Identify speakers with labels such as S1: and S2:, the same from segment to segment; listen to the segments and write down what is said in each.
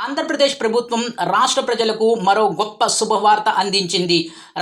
S1: ఆంధ్రప్రదేశ్ ప్రభుత్వం రాష్ట్ర ప్రజలకు మరో గొప్ప శుభవార్త అందించింది.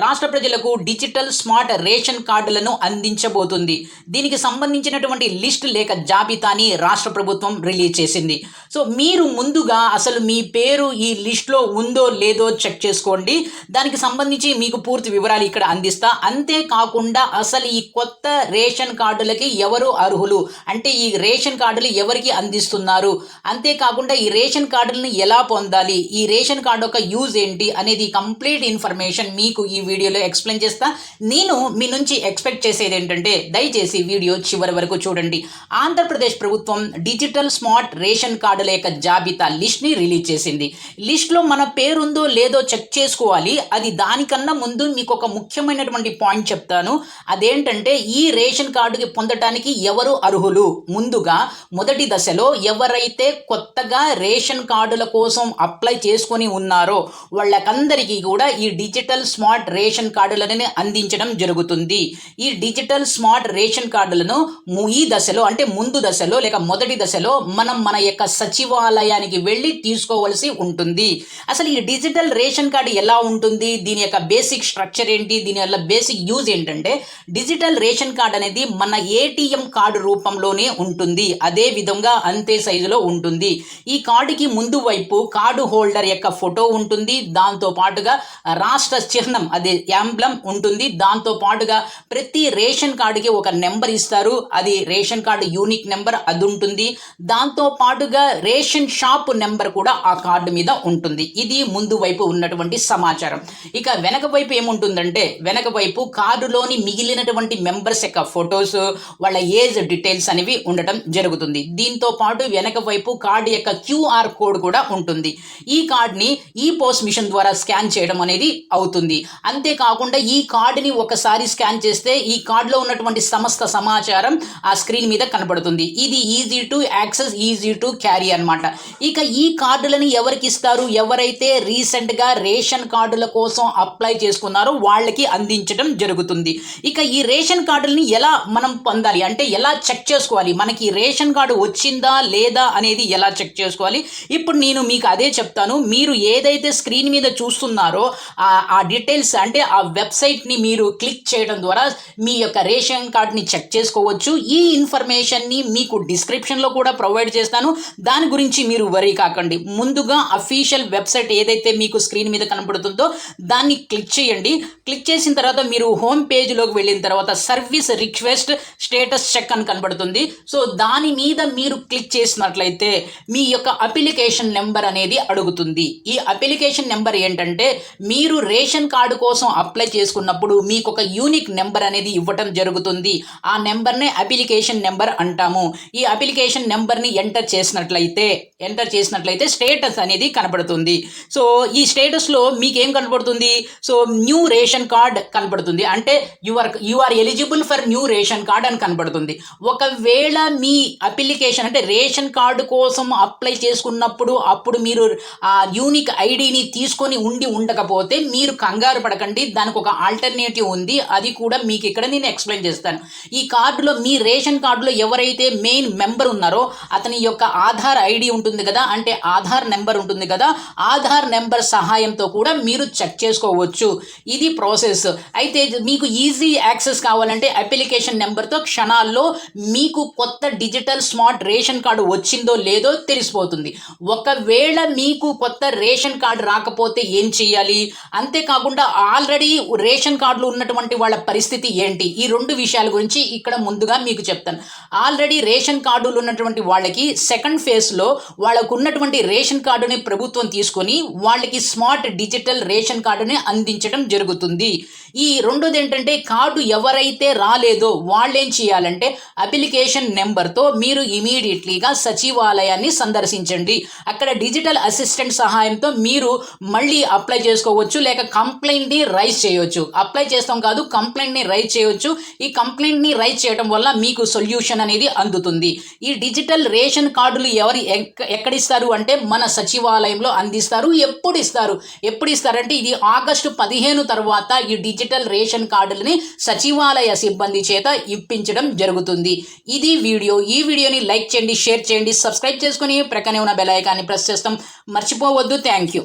S1: రాష్ట్ర ప్రజలకు డిజిటల్ స్మార్ట్ రేషన్ కార్డులను అందించబోతుంది. దీనికి సంబంధించినటువంటి లిస్ట్ లేక జాబితాని రాష్ట్ర ప్రభుత్వం రిలీజ్ చేసింది. సో మీరు ముందుగా అసలు మీ పేరు ఈ లిస్ట్లో ఉందో లేదో చెక్ చేసుకోండి. దానికి సంబంధించి మీకు పూర్తి వివరాలు ఇక్కడ అందిస్తా. అంతేకాకుండా అసలు ఈ కొత్త రేషన్ కార్డులకి ఎవరు అర్హులు? అంటే ఈ రేషన్ కార్డులు ఎవరికి అందిస్తున్నారు? అంతేకాకుండా ఈ రేషన్ కార్డులను ఎలా పొందాలి? ఈ రేషన్ కార్డు యొక్క యూజ్ ఏంటి? అనేది కంప్లీట్ ఇన్ఫర్మేషన్ మీకు ఈ వీడియోలో ఎక్స్ప్లెయిన్ చేస్తా. నేను మీ నుంచి ఎక్స్పెక్ట్ చేసేది ఏంటంటే దయచేసి వీడియో చివరి వరకు చూడండి. ఆంధ్రప్రదేశ్ ప్రభుత్వం డిజిటల్ స్మార్ట్ రేషన్ కార్డుల యొక్క జాబితా లిస్ట్ని రిలీజ్ చేసింది. లిస్ట్లో మన పేరుందో లేదో చెక్ చేసుకోవాలి. అది దానికన్నా ముందు మీకు ఒక ముఖ్యమైనటువంటి పాయింట్ చెప్తాను. అదేంటంటే ఈ రేషన్ కార్డుకి పొందటానికి ఎవరు అర్హులు? ముందుగా మొదటి దశలో ఎవరైతే కొత్తగా రేషన్ కార్డుల కోసం అప్లై చేసుకొని ఉన్నారో వాళ్ళకందరికీ కూడా ఈ డిజిటల్ స్మార్ట్ రేషన్ కార్డులను అందించడం జరుగుతుంది. ఈ డిజిటల్ స్మార్ట్ రేషన్ కార్డులను ము- ఈ దశలో అంటే ముందు దశలో లేక మొదటి దశలో మనం మన యొక్క సచివాలయానికి వెళ్ళి తీసుకోవాల్సి ఉంటుంది. అసలు ఈ డిజిటల్ రేషన్ కార్డు ఎలా ఉంటుంది? దీని యొక్క బేసిక్ స్ట్రక్చర్ ఏంటి? దీని వల్ల బేసిక్ యూజ్ ఏంటంటే డిజిటల్ రేషన్ కార్డ్ అనేది మన ఏటీఎం కార్డు రూపంలోనే ఉంటుంది. అదే విధంగా అంతే సైజులో ఉంటుంది. ఈ కార్డుకి ముందు వైపు కార్డు హోల్డర్ యొక్క ఫోటో ఉంటుంది. దాంతో పాటుగా రాష్ట్ర చిహ్నం అదే యాంబ్లం ఉంటుంది. దాంతో పాటుగా ప్రతి రేషన్ కార్డుకి ఒక నెంబర్ ఇస్తారు. అది రేషన్ కార్డు యూనిక్ నెంబర్ అది ఉంటుంది. దాంతో పాటుగా రేషన్ షాప్ నెంబర్ కూడా ఆ కార్డు మీద ఉంటుంది. ఇది ముందు వైపు ఉన్నటువంటి సమాచారం. ఇక వెనక వైపు ఏముంటుందంటే వెనక వైపు కార్డులోని మిగిలినటువంటి మెంబర్స్ యొక్క ఫొటోస్ వాళ్ళ ఏజ్ డీటెయిల్స్ అనేవి ఉండటం జరుగుతుంది. దీంతో పాటు వెనక వైపు కార్డు యొక్క క్యూఆర్ కోడ్ కూడా ఉంటుంది. ఈ కార్డ్ని ఈ పోస్ట్ మిషన్ ద్వారా స్కాన్ చేయడం అనేది అవుతుంది. అంతేకాకుండా ఈ కార్డుని ఒకసారి స్కాన్ చేస్తే ఈ కార్డులో ఉన్నటువంటి సమస్త సమాచారం ఆ స్క్రీన్ మీద కనబడుతుంది. ఇది easy to access easy to carry అన్నమాట. ఇక ఈ కార్డులని ఎవరికి ఇస్తారు? ఎవరైతే రీసెంట్గా రేషన్ కార్డుల కోసం అప్లై చేసుకున్నారో వాళ్ళకి అందించడం జరుగుతుంది. ఇక ఈ రేషన్ కార్డులని ఎలా మనం పొందాలి? అంటే ఎలా చెక్ చేసుకోవాలి? మనకి రేషన్ కార్డు వచ్చిందా లేదా అనేది ఎలా చెక్ చేసుకోవాలి? ఇప్పుడు నేను మీకు అదే చెప్తాను. మీరు ఏదైతే స్క్రీన్ మీద చూస్తున్నారో ఆ- ఆ డీటెయిల్స్ అంటే ఆ వెబ్సైట్ని మీరు క్లిక్ చేయడం ద్వారా మీ యొక్క రేషన్ కార్డ్ని చెక్ చేసుకోవచ్చు. ఈ ఇన్ఫర్మేషన్ని మీకు డిస్క్రిప్షన్లో కూడా ప్రొవైడ్ చేస్తాను. దాని గురించి మీరు వరీ కాకండి. ముందుగా అఫీషియల్ వెబ్సైట్ ఏదైతే మీకు స్క్రీన్ మీద కనబడుతుందో దాన్ని క్లిక్ చేయండి. క్లిక్ చేసిన తర్వాత మీరు హోమ్ పేజ్లోకి వెళ్ళిన తర్వాత సర్వీస్ రిక్వెస్ట్ స్టేటస్ చెక్ అని కనబడుతుంది. సో దాని మీద మీరు క్లిక్ చేసినట్లయితే మీ యొక్క అప్లికేషన్ నెంబర్ నెంబర్ అనేది అడుగుతుంది. ఈ అప్లికేషన్ నెంబర్ ఏంటంటే మీరు రేషన్ కార్డు కోసం అప్లై చేసుకున్నప్పుడు మీకు ఒక యూనిక్ నెంబర్ అనేది ఇవ్వటం జరుగుతుంది. ఆ నెంబర్నే అప్లికేషన్ నెంబర్ అంటాము. ఈ అప్లికేషన్ నెంబర్ని ఎంటర్ చేసినట్లయితే ఎంటర్ చేసినట్లయితే స్టేటస్ అనేది కనబడుతుంది. సో ఈ స్టేటస్లో మీకు ఏం కనబడుతుంది? సో న్యూ రేషన్ కార్డ్ కనబడుతుంది. అంటే your you are eligible for new ration card అని కనబడుతుంది. ఒకవేళ మీ అప్లికేషన్ అంటే రేషన్ కార్డు కోసం అప్లై చేసుకున్నప్పుడు అప్పుడు మీరు ఆ యూనిక్ ఐడిని తీసుకొని ఉండి ఉండకపోతే మీరు కంగారు పడకండి. దానికి ఒక ఆల్టర్నేటివ్ ఉంది. అది కూడా మీకు ఇక్కడ నేను ఎక్స్ప్లెయిన్ చేస్తాను. ఈ కార్డులో మీ రేషన్ కార్డులో ఎవరైతే మెయిన్ మెంబర్ ఉన్నారో అతని యొక్క ఆధార్ ఐడి ఉంటుంది కదా అంటే ఆధార్ నెంబర్ ఉంటుంది కదా ఆధార్ నెంబర్ సహాయంతో కూడా మీరు చెక్ చేసుకోవచ్చు. ఇది ప్రాసెస్ అయితే మీకు ఈజీ యాక్సెస్ కావాలంటే అప్లికేషన్ నెంబర్తో క్షణాల్లో మీకు కొత్త డిజిటల్ స్మార్ట్ రేషన్ కార్డు వచ్చిందో లేదో తెలిసిపోతుంది. ఒకవేళ మీకు కొత్త రేషన్ కార్డు రాకపోతే ఏం చేయాలి? అంతేకాకుండా ఆల్రెడీ రేషన్ కార్డులు ఉన్నటువంటి వాళ్ళ పరిస్థితి ఏంటి? ఈ రెండు విషయాల గురించి ఇక్కడ ముందుగా మీకు చెప్తాను. ఆల్రెడీ రేషన్ కార్డులు ఉన్నటువంటి వాళ్ళకి సెకండ్ ఫేజ్లో వాళ్ళకు ఉన్నటువంటి రేషన్ కార్డుని ప్రభుత్వం తీసుకొని వాళ్ళకి స్మార్ట్ డిజిటల్ రేషన్ కార్డుని అందించడం జరుగుతుంది. ఈ రెండోది ఏంటంటే కార్డు ఎవరైతే రాలేదో వాళ్ళేం చేయాలంటే అప్లికేషన్ నెంబర్తో మీరు ఇమీడియట్లీగా సచివాలయాన్ని సందర్శించండి. అక్కడ డిజిటల్ అసిస్టెంట్ సహాయంతో మీరు మళ్ళీ అప్లై చేసుకోవచ్చు లేక కంప్లైంట్ని రైజ్ చేయవచ్చు అప్లై చేస్తాం కాదు కంప్లైంట్ని రైజ్ చేయవచ్చు ఈ కంప్లైంట్ని రైజ్ చేయడం వల్ల మీకు సొల్యూషన్ అనేది అందుతుంది. ఈ డిజిటల్ రేషన్ కార్డులు ఎవరు ఎక్కడిస్తారు అంటే మన సచివాలయంలో అందిస్తారు. ఎప్పుడు ఇస్తారు? ఎప్పుడు ఇస్తారంటే ఇది ఆగస్టు పదిహేను తర్వాత ఈ డిజిటల్ రేషన్ కార్డులని సచివాలయ సిబ్బంది చేత ఇప్పించడం జరుగుతుంది. ఇది వీడియో. ఈ వీడియోని లైక్ చేయండి షేర్ చేయండి సబ్స్క్రైబ్ చేసుకుని ప్రక్కనే ఉన్న బెల్ ఐకాన్ని ప్రెస్ ప్రెస్ చేస్తాం మర్చిపోవద్దు. Thank you